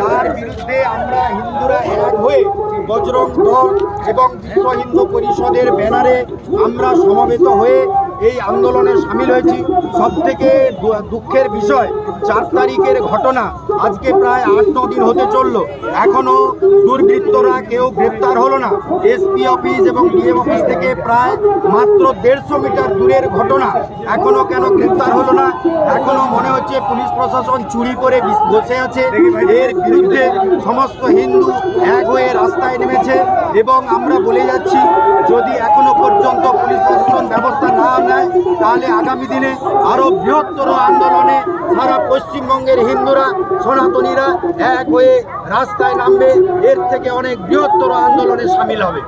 তার বিরুদ্ধে আমরা হিন্দুরা এক হয়ে বজরং দল এবং বিশ্ব হিন্দু পরিষদের ব্যানারে আমরা সমবেত হয়ে এই আন্দোলনে সামিল হয়েছি। সব থেকে দুঃখের বিষয়, চার তারিখের ঘটনা আজকে প্রায় আট, ন দিন হতে চলল। এখনও দুর্বৃত্তরা কেউ গ্রেপ্তার হলো না। এসপি অফিস এবং ডিএম অফিস থেকে প্রায় মাত্র দেড়শো মিটার দূরের ঘটনা এখনও কেন গ্রেপ্তার হলো না? এখনও মনে হচ্ছে পুলিশ প্রশাসন চুরি করে বসে আছে। এর বিরুদ্ধে সমস্ত হিন্দু এক হয়ে রাস্তায় নেমেছে এবং আমরা বলে যাচ্ছি, যদি এখনও পর্যন্ত পুলিশ প্রশাসন ব্যবস্থা না নেয়, তাহলে আগামী দিনে আরও বৃহত্তর আন্দোলনে সারা পশ্চিমবঙ্গের হিন্দুরা, সনাতনীরা এক হয়ে রাস্তায় নামবে। এর থেকে অনেক বৃহত্তর আন্দোলনে সামিল হবে।